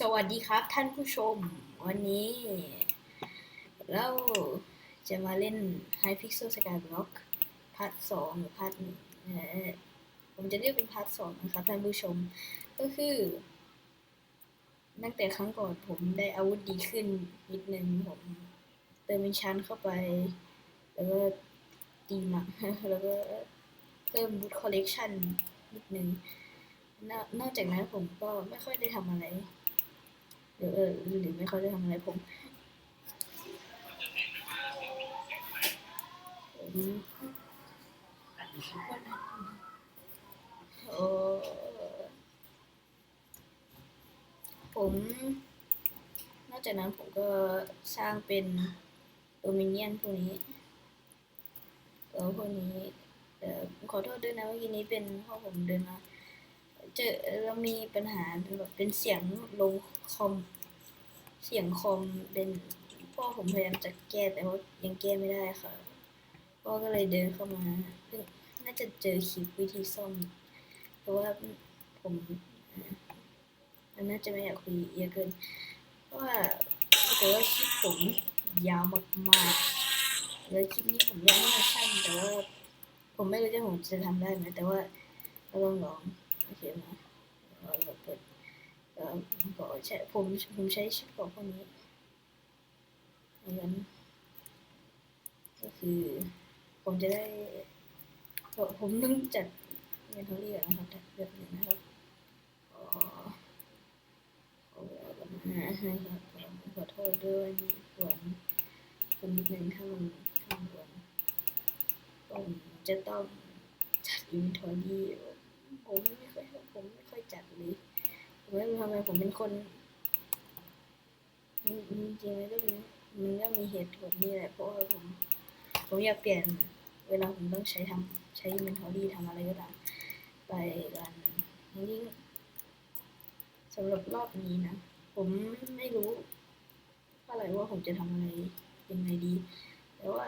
สวัสดีครับท่านผู้ชม วันนี้ เราจะมาเล่น High Pixel Skyblock พาร์ทสองหรือพาร์ทหนึ่งเอ่อผมจะเรียกเป็นพาร์ทสองนะครับท่านผู้ชม ก็คือตั้งแต่ครั้งก่อนผมได้อาวุธดีขึ้นนิดนึงผม เติมเป็นชั้นเข้าไป แล้วก็ตีมาแล้วก็เพิ่มบูทคอลเลกชันนิดนึงนนอกจากนั้นผมก็ไม่ค่อยได้ทำอะไร หรือเออหรือไม่ค่อยได้ทำอะไรผมผมเออผม นอกจากนั้นผมก็สร้างเป็นโดมิเนียนพวกนี้แล้วพวกนี้เอ่อขอโทษด้วยนะเมื่อกี้นี้เป็นเพราะผมเดินมาเจอเรามีปัญหาเป็นแบบเป็นเสียงลงค คอม เสียงคอมเป็นพ่อผมพยายามจะแก้แต่ว่ายังแก้ไม่ได้ค่ะพ่อก็เลยเดินเข้ามาน่าจะเจอคลิปวิธีซ่อมเพราะว่าผมมันน่าจะไม่อยากคุยเยอะเกินเพราะว่าแต่ว่าคลิปผมยาวมากๆแล้วคลิปนี้ผมอยากให้มันสั้นแต่ว่าผมไม่รู้จะผมจะทำได้ไหมแต่ว่าลองลองโอเคไหมเราเราเปิด ผมใช้ผมผมใช้ชุดของพวกนี้งั้นก็คือผมจะได้ ผมผมต้องจัดเงินท่าไหร่ก่อนนะครับแบบนี้นะครับขอขอเวลาประมาณห้ครับผมขอโทษด้วยมีส่วนคนนิดนึงถ้ามันถ้ามันควรผมจะต้องจัดอินทอรี่ผมไม่ค่อยผมไม่ค่อยจัดเลย ผมไม่รู้ทำไมผมเป็นคนจริงๆมันก็มีมันก็มีเหตุผลนี่แหละเพราะว่าผมผมอยากเปลี่ยนเวลาผมต้องใช้ทำใช้อินทอรี่ทำอะไรก็ตามไปกันยิ่งสำหรับรอบนี้นะ ผมไม่รู้เท่าไรว่าผมจะทำอะไรยังไงดี แต่ว่า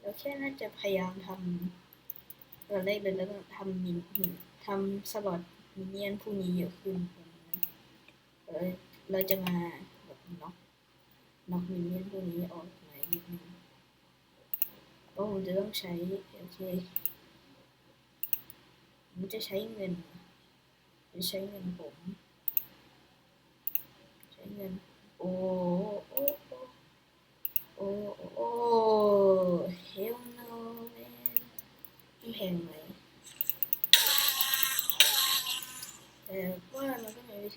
เราแค่น่าจะพยายามทำตอนแรกเลยแล้วก็ทำมินทำสล็อต มินเนี่ยนพวกนี้เยอะขึ้นเออเราจะมาแบบน็อกน็อกมินเนี่ยนพวกนี้ออกมานิดนึงเพราะผมจะต้องใช้โอเคผมจะใช้เงินจะใช้เงินผม ใช้เงิน โอ้โอ้โอ้โอ้โอ้ hell no man มันแพงไหม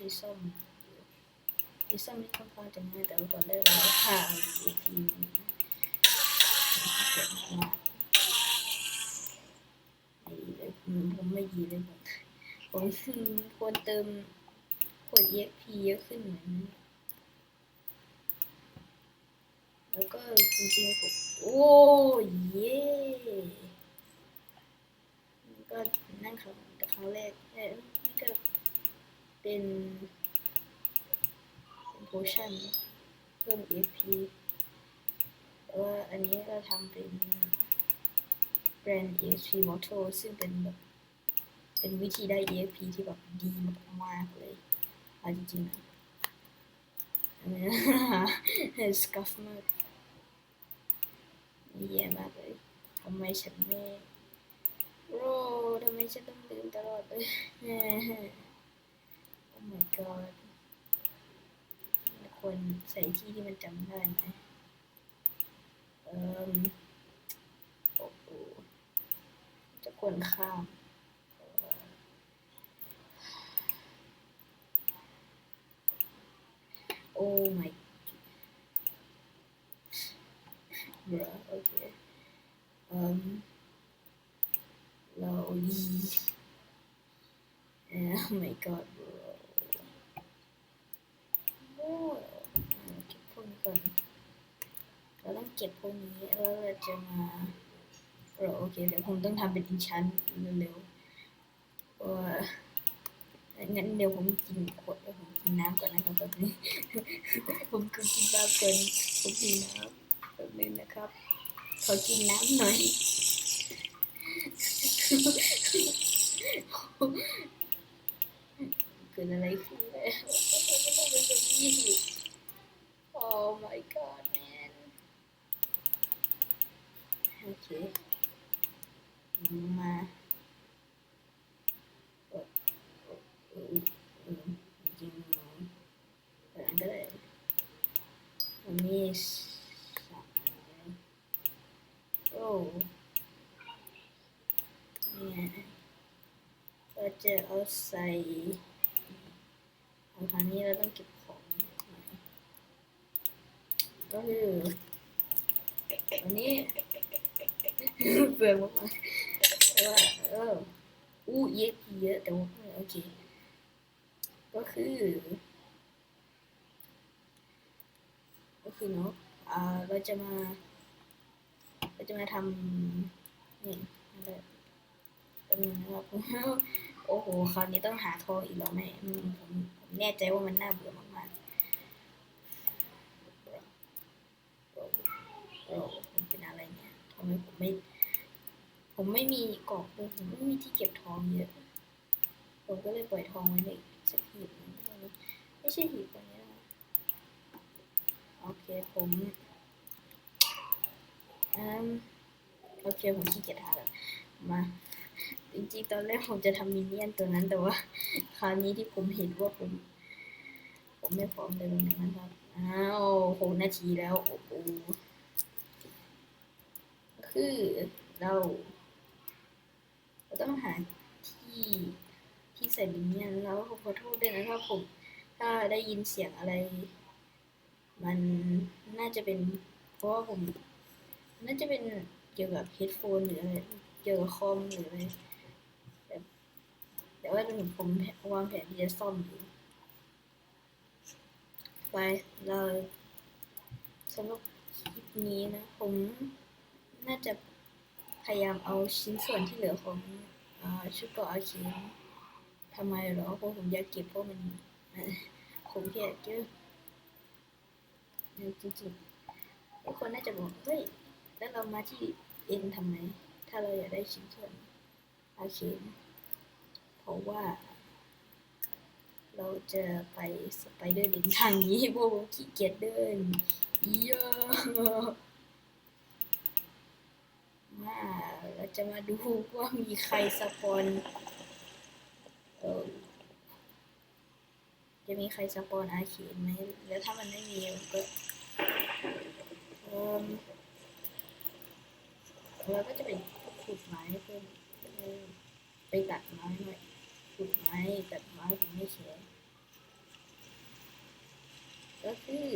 ก็มีวิธีซ่อมวิธีซ่อมที่ค่อนข้างจะง่ายแต่ว่าก่อนแรกเล่าอีกทีนึงเจ็บมากไม่ดีเลยอืมผมไม่ดีเลยผมผมควรเติมขวด EXP เยอะขึ้นเหมือนแล้วก็จริงๆผมโอ้เย่ก็นั่นครั้งแต่ครั้งแรกเอ้ยนี่ก็ เป็นโพชั่นเพิ่ม EXP แต่ว่าอันนี้เราทำเป็นแบรนด์ EXP Bottle ซึ่งเป็นแบบเป็นวิธีได้ EXP ที่แบบดีมากๆเลยเอาจริงๆนะเฮ้สกัฟมากแย่ยมากเลยทำไมฉันไม่โรทำไมฉันต้องลืมตลอดเลยโอ้ my god ควรใส่ที่ที่มันจำได้ไหมเอ่อโอ้โหจะควรข้ามโอ้ my bruh okay um เรายี oh my god bro โอ้เก็บพวกนี้ก่อน เก็บพวกนี้แล้วเราจะมาเออโอเคเดี๋ยวผมต้องทำเป็นอินชันเร็วๆว่างั้นเดี๋ยวผมกินขวดแล้วผมกินน้ำก่อนนะครับแบบนี้ผมก็กินน้ำก่อนผมกินน้ำแบบนี้นะครับขอกินน้ำหน่อยกกิดอะไรขึ้นแล้วไม่ต้องเป็นแบบนี้สิ Oh my god man โอ เคมาจริงๆเปิดอันก็ได้มันมีสามอันเลยโอ้เนี่ยก็จะเอาใส่เอาคราวนี้เราต้องเก็บของก็คือวันนี้ เปลืองมากว่าเอออู้เยอะเยอะแต่ว่าโอเค ก็คือ ก็คือเนาะอ่าเราจะมาเราจะมาทำนี่อะไรแป๊บนึงนะครับโอ้โหคราวนี้ต้องหาทองอีกแล้วแม่ผมผมแน่ใจว่ามันน่าเบื่อมากๆ ผมไม่ ผมไม่มีกรอบเลยผมไม่มีที่เก็บทองเยอะผมก็เลยปล่อยทองไว้ในสักหีบนึงตรงนี้ไม่ใช่หีบตรงนี้นะโอเคผมอืมโอเคผมขี้เกียจหาแล้วมาจริงๆตอนแรกผมจะทำมินเนี่ยนตัวนั้นแต่ว่า คราวนี้ที่ผมเห็นว่าผม ผมไม่พร้อมเลยนะครับอ้าวหกนาทีแล้วโอ้โห คือเราเราต้องหาที่ที่ใส่มินเนี่ยนแล้วผมขอโทษด้วยนะครับผม ถ้าได้ยินเสียงอะไร มันน่าจะเป็น เพราะว่าผม น่าจะเป็นเกี่ยวกับเฮดโฟนหรืออะไรเกี่ยวกับคอมหรืออะไรแต่ว่าผมวางแผนที่จะซ่อมอยู่ไปเราสำหรับคลิปนี้นะผม น่าจะพยายามเอาชิ้นส่วนที่เหลือของอชุดเกาะอาคีนทำไมเหรอเพราะผมอยากเก็บเพราะมันผมแค่อยากเก็บจริงๆทุกคนน่าจะบอกเฮ้ยแล้วเรามาที่เอ็นทำไม ถ้าเราอยากได้ชิ้นส่วนอาคีนเพราะว่า เราจะไปสไปเดอร์ลิงทางนี้เพราะผมขี้เกียจเดินเยอะา เราจะมาดูว่ามีใครสปอนจะมีใครสปอนอาเขนไหม แล้วถ้ามันไม่มีก็เอมเราก็จะไปขุดไม้เพิ่มเอไปตัดไม้หน่อยขุดไม้ตัดไม้ผมไม่เชื่อก็คือ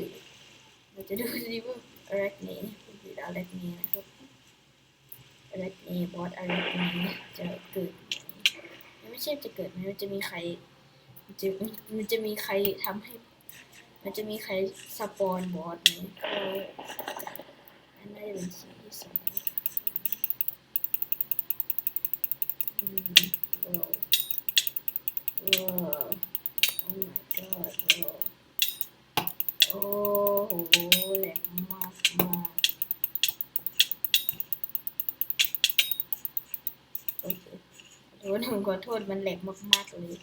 เราจะดูซิว่าอารักเน่ผมคืออารักเน่นะครับ อารักเน่บอสอารักเน่จะเกิดไม่ใช่จะเกิดไหมมันจะมีใครมันจะมันจะมีใครทำให้ มันจะมีใครสปอนบอสไหมก็อันน่าจะเป็นสิ่งที่สองอืมโอ้ Whoa. Oh my god. โอ้โหแหลกมากมากโอเคขอโทษ ผมขอโทษมันแหลกมากๆเลย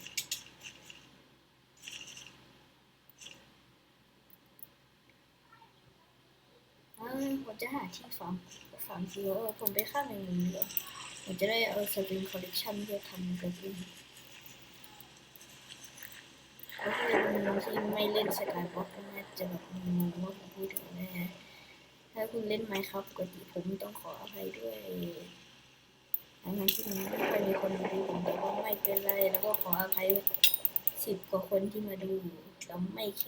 ผมจะหาที่ฟาร์มฟาร์มซีโร่ผมไปข้างในนี้เหรอผมจะได้เอาสตรีมคอลเลกชันเพื่อทำกระตุ้นก็คือน้องที่ไม่เล่นสกายบล็อกก็น่าจะแบบงงว่าผมพูดถึงอะไรถ้าคุณเล่นไมค์ครับปกติผมต้องขออภัยด้วย ทั้งนั้นที่มันไม่ค่อยมีคนมาดูผมแต่ว่าไม่เป็นไรแล้วก็ขออภัยสิบกว่าคนที่มาดูแล้วไม่เค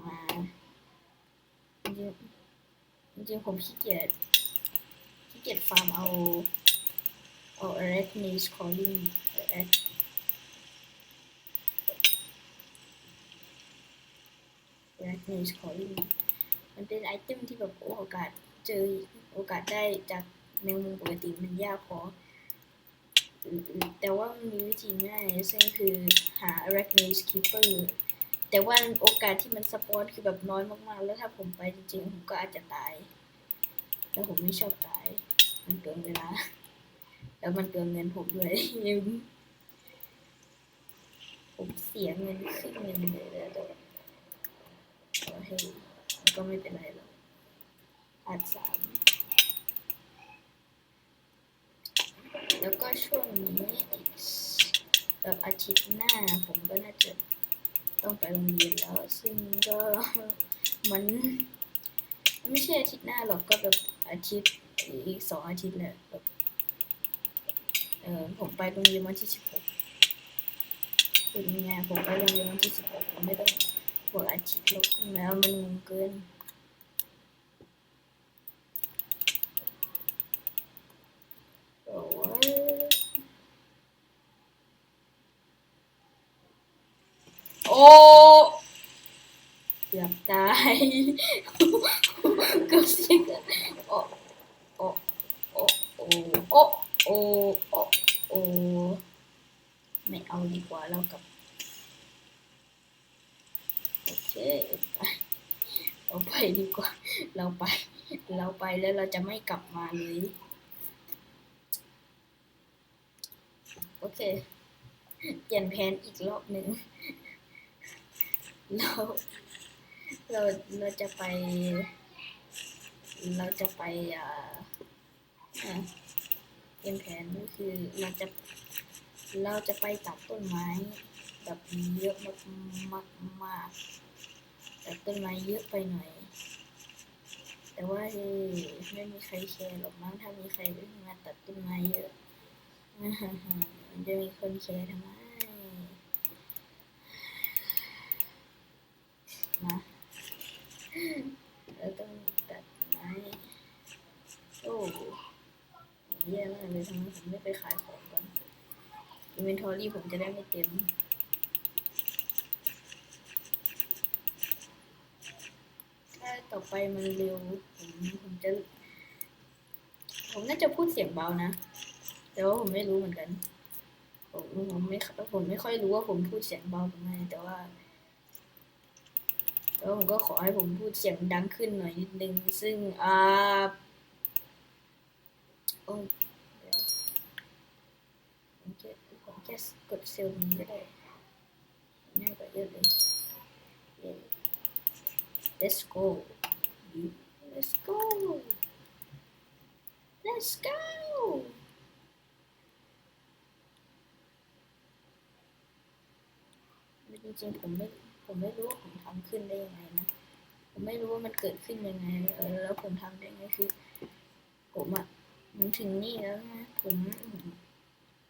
มาจริงจริงผมขี้เกียจขี้เกียจฟาร์มเอาเอา Arachnis calling Black News Calling มันเป็นไอเทมที่แบบโอกาสเจอโอกาสได้จาก แมงมุมปกติมันยากพอ แต่ว่ามันมีวิธีง่ายซึ่งคือหา Arachnid Keeper แต่ว่าโอกาสที่มันสปอนคือแบบน้อยมากๆ แล้วถ้าผมไปจริงๆ ผมก็อาจจะตาย แล้วผมไม่ชอบตาย มันเกินเวลา แล้วมันเกินเงินผมด้วยผมเสียเงินครึ่งหนึ่งเลยแล้วแต่ขอให้ก็ไม่เป็นไรหรอกอัดสาม แล้วก็ช่วงนี้แบบอาทิตย์หน้าผมก็น่าจะต้องไปโรงเรียนแล้ว ซึ่งก็มันไม่ใช่อาทิตย์หน้าหรอกก็แบบอาทิตย์อีกสองอาทิตย์แหละแบบเออผมไปโรงเรียนวันที่สิบหกคือไงผมไปโรงเรียนวันที่สิบหกผมไม่ต้องบอกอาทิตย์หรอกแล้วมันงงเกิน โอ้เกือบตายกืเสียงโอ้โอ้โอ้โอ้โอ้โอ้โอ้ไม่เอาดีกว่าเรากับโอเคไปเราไปดีกว่า เราไป เราไปแล้วเราจะไม่กลับมาเลยโอเค เปลี่ยนแผนอีกรอบหนึ่ง เราเราเราจะไป เราจะไปอ่าเปลี่ยนแผนก็คือเราจะเราจะไปตัดต้นไม้แบบเยอะมากมากมากแต่ต้นไม้เยอะไปหน่อย แต่ว่าไม่มีใครแคร์หรอกมั้งถ้ามีใครมาตัดต้นไม้เยอะมันจะมีคนแคร์ทำไม นะเราต้องตัดไม้โอ้แย่มากเลยทำไมผมไม่ไปขายของก่อนอินเวนทอรี่ผมจะได้ไม่เต็มถ้าต่อไปมันเร็ว ผมผมจะ ผมน่าจะพูดเสียงเบานะ แต่ว่าผมไม่รู้เหมือนกัน ผมผมไม่ผมไม่ค่อยรู้ว่าผมพูดเสียงเบาหรือไม่แต่ว่า แต่ว่าผมก็ขอให้ผมพูดเสียงดังขึ้นหน่อยนิดนึง ซึ่งอ่าโอ้ผมแค่ผมแค่กดเซลล์นี้ก็ได้ง่ายกว่าเยอะเลย Let's go. Let's go. Let's go. จริงๆผมไม่ ผมไม่รู้ว่าผมทำขึ้นได้ยังไงนะผมไม่รู้ว่ามันเกิดขึ้นยังไงเออแล้วผมทำได้ไงคือผมอะมันถึงนี่แล้วนะผม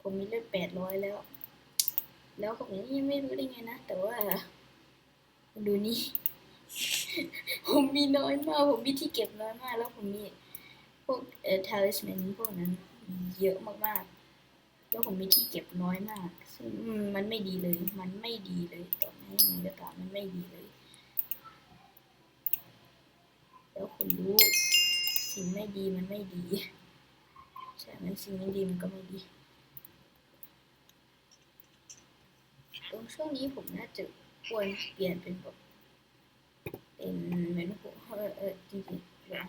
ผมมีเลือดแปดร้อยแล้ว แล้วผมยังไม่รู้ได้ไงนะแต่ว่าดูนี่ ผมมีน้อยมาก ผมมีที่เก็บน้อยมาก แล้วผมมีพวกเอ่อ talisman พวกนั้น เยอะมากๆ แล้วผมมีที่เก็บน้อยมาก ซึ่งมันไม่ดีเลย มันไม่ดีเลยต่อ ให้มีก็ตามมันไม่ดีเลยแล้วคุณรู้สิ่งไม่ดีมันไม่ดีใช่มันสิ่งไม่ดีมันก็ไม่ดีตรงช่วงนี้ผมน่าจะควรเปลี่ยนเป็นแบบเป็นเหมือนหัวเออเออจริงๆเดี๋ยว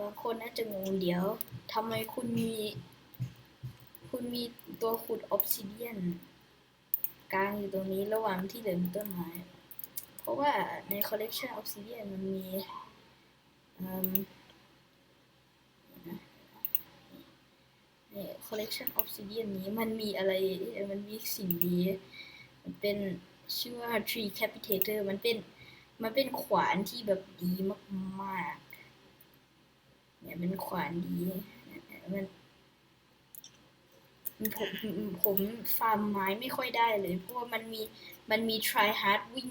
บางคนน่าจะงงเดี๋ยวทำไมคุณมี คุณมีตัวขุดออ s ซิเดียน กลางอยู่ตรงนี้ระหว่างที่เหลือมีต้นไม้ เพราะว่าในคอลเลกชันออ s ซิเดียนมันมีในคอลเลกชันออ s ซิเดียนนี้มันมีอะไร มันมีสิ่งดีมันเป็นชื่อว่า tree capitator มันเป็น มันเป็นขวานที่แบบดีมากๆเนี่ยเป็นขวานดี มัน ผมผมฟาร์มไม้ไม่ค่อยได้เลย เพราะว่ามันมีมันมีทริฮาร์ดวิ่ง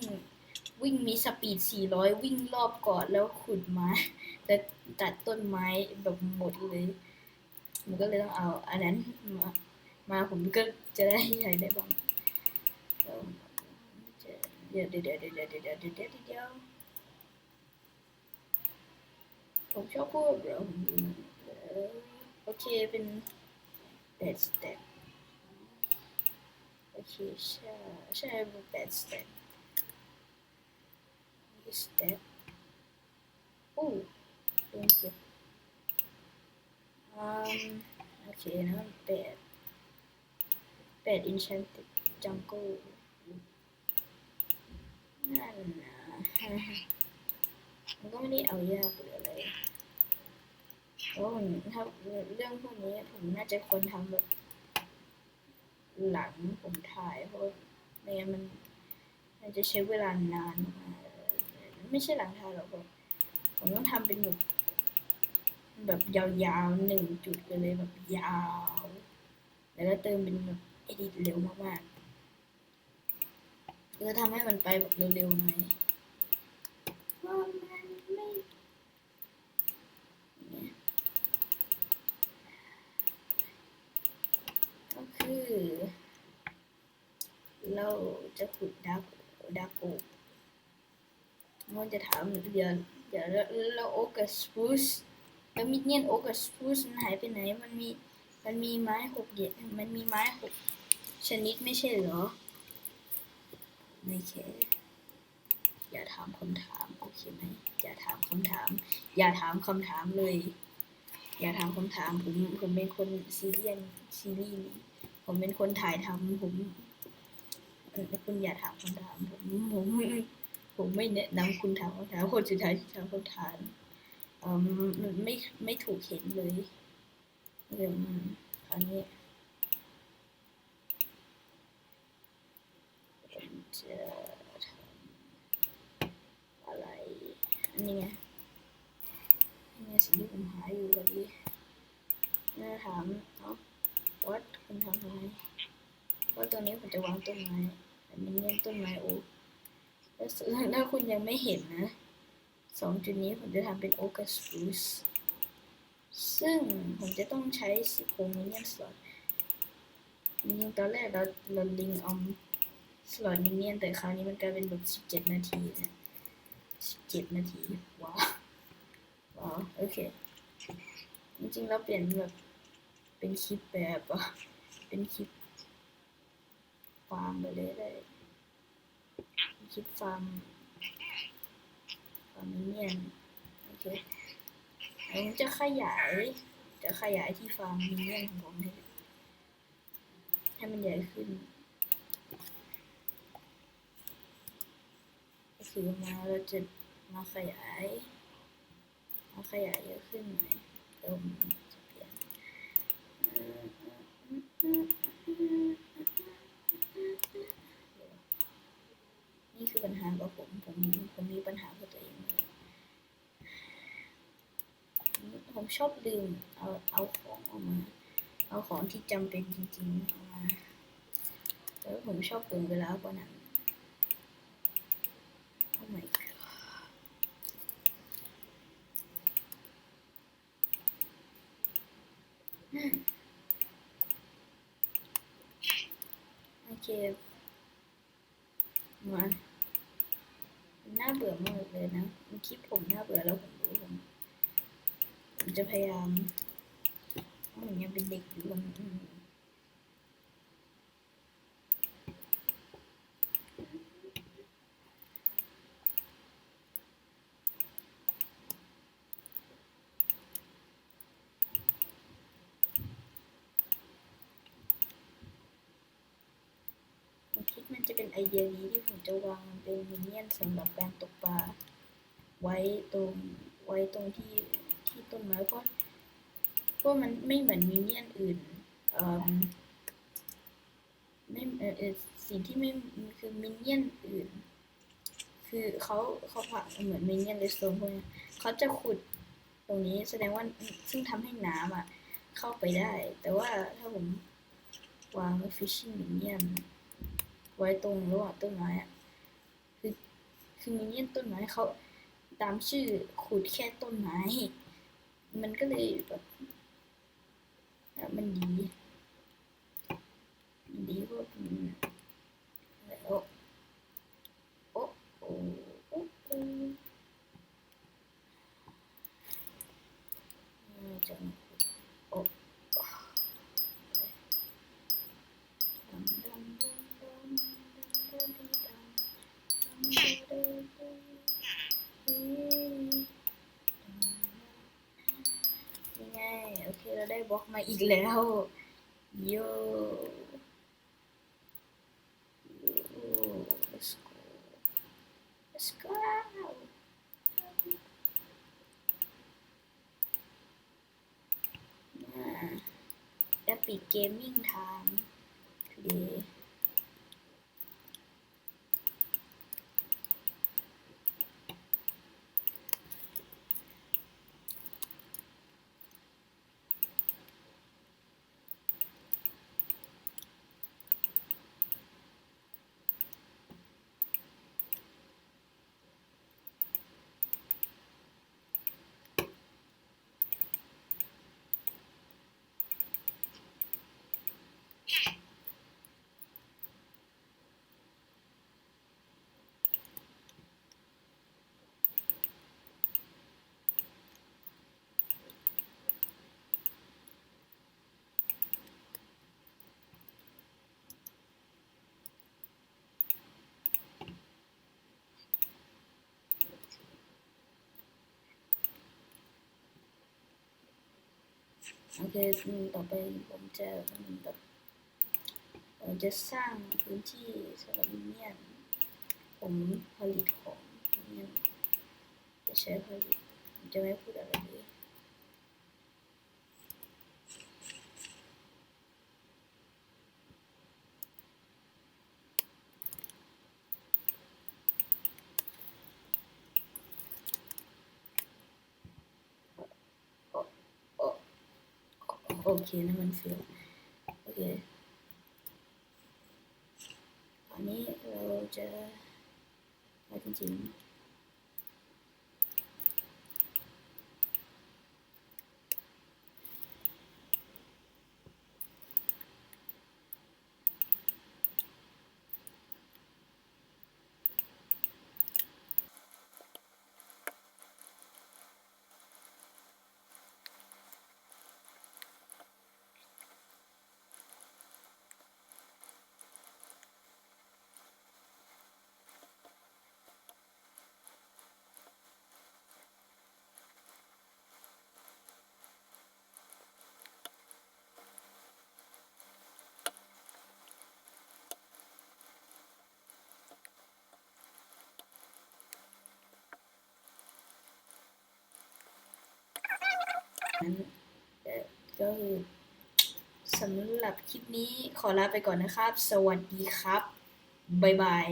วิ่งมีสปีด 400 วิ่งรอบเกอะแล้วขุดไม้แต่ตัดต้นไม้แบบหมดเลย มันก็เลยต้องเอาอันนั้นมามาผมก็จะได้ใช้ได้บ้างเดี๋ยวเดี๋ยวเดี๋ยวเดี๋ยวเดี๋ยวเดี๋ยวเดียวผมชอบพูดแบบโอเคเป็น แปดสเต็ปโอเคใช่ใช่เป็นแปดสเต็ปนี่สเต็ปโอ้เป็นเก็บอืมโอเคนะแปดแปด enchanted จังเกิลนั่นนะมันก็ไม่ได้เอายากหรืออะไร เพราผมถ้าเรื่องพวกนี้ผมน่าจะควรทำแบบหลังผมถ่าย เพราะไม่งั้นมันมันจะใช้เวลานานไม่ใช่หลังถ่ายหรอกผมผมต้องทำเป็นแบบแบบยาวๆหนึ่งจุดกันเลยแบบยาว แล้วก็เติมเป็นแบบเอดิตเร็วมากๆเพื่อทำให้มันไปแบบเร็วๆหน่อยเพราะมันไม่เนี่ยก็คือ เราจะขุดดักดักโอกมันจะถามเดี๋ยวเดี๋ยวเราโอกัสปูสแล้วมิเนียนโอกัสปูสมันหายไปไหนมันมีมันมีไม้หกเดียมันมีไม้หกชนิดไม่ใช่เหรอไม่แค่อย่าถามคำถามโอเคไหมอย่าถามคำถาม อย่าถามคำถามเลย อย่าถามคำถามผมผมเป็นคนซีเรียสซีรีส์ผมเป็นคนถ่ายทำผม เออคุณอย่าถามคำถามผมผมผมไม่แนะนำคุณถามคำถามคนสุดท้ายที่ถามคำถามเอ่อมันไม่ไม่ถูกเห็นเลยเรื่องมันคราวนี้จะทำอะไรอันนี้ไงอันนี้สิ่งที่ผมหาอยู่พอดีน่าถามเนาะวัดคุณทำทำไมว่าตัวนี้ผมจะวางต้นไม้แต่มันเงี้ยต้นไม้โอ๊กแล้วถ้าคุณยังไม่เห็นนะสองจุดนี้ผมจะทำเป็นโอกัสฟูสซึ่งผมจะต้องใช้สิบหกมิเลียนสล็อตจริงๆตอนแรกเราเราลิงเอาสล็อตมิเลียนแต่คราวนี้มันกลายเป็นแบบสิบเจ็ดนาทีนะสิบเจ็ดนาทีว้าวว้าวโอเค จริงๆเราเปลี่ยนแบบเป็นคลิปแบบเป็นคลิป ฟาร์มไปเลยได้คลิปฟาร์มฟาร์มมินเนี่ยนโอเคผมจะขยาย จะขยายที่ฟาร์มมินเนี่ยนของผมให้ให้มันใหญ่ขึ้นก็คือมาเราจะมาขยายมาขยายเยอะขึ้นหน่อยเดี๋ยวผมจะเปลี่ยน นี่คือปัญหาของผม ผมผมมีปัญหากับตัวเองเลยผมชอบลืมเอาเอาของออกมา เอาของที่จำเป็นจริงๆออกมาแล้วผมชอบเปิมเวลากว่านั้น โอ้ my god อืม โอเคมาน่าเบื่อมากเลยนะมันคลิปผมน่าเบื่อแล้วผมรู้ผมผมจะพยายามยังเป็นเด็กอยู่มันอืมผมคิดมันจะ เป็นไอเดียดีที่ผมจะวางเป็นมินเนี่ยนสำหรับการตกปลาไว้ตรงไว้ตรงที่ที่ต้นไม้เพราะเพราะมันไม่เหมือนมินเนี่ยนอื่นเอ่อไม่เออสิ่งที่ไม่คือมินเนี่ยนอื่น คือเขาเขาผ่าเหมือนมินเนี่ยนเลสโตนพวกนี้เขาจะขุดตรงนี้แสดงว่าซึ่งทำให้น้ำอะ เข้าไปได้ แต่ว่าถ้าผมวาง fishing minion ไว้ตรงระหว่างต้นไม้อะคือคือมินเนี่ยนต้นไม้เขาตามชื่อขุดแค่ต้นไม้ มันก็เลยแบบมันดี มันดีเพราะ เราได้บล็อกมาอีกแล้วโยโย let's go let's go แล้วปิดเกมมิ่งไทม์ today โอเคต่อไปผมจะอืมแบบจะสร้างพื้นที่สำหรับมิเนียน ผมผลิตของมิเนียนจะใช้ผลิตผมจะไม่พูดอะไรเลย โอเคนะมั นั้นก็สำหรับคลิปนี้ขอลาไปก่อนนะครับ สวัสดีครับ บ๊ายบาย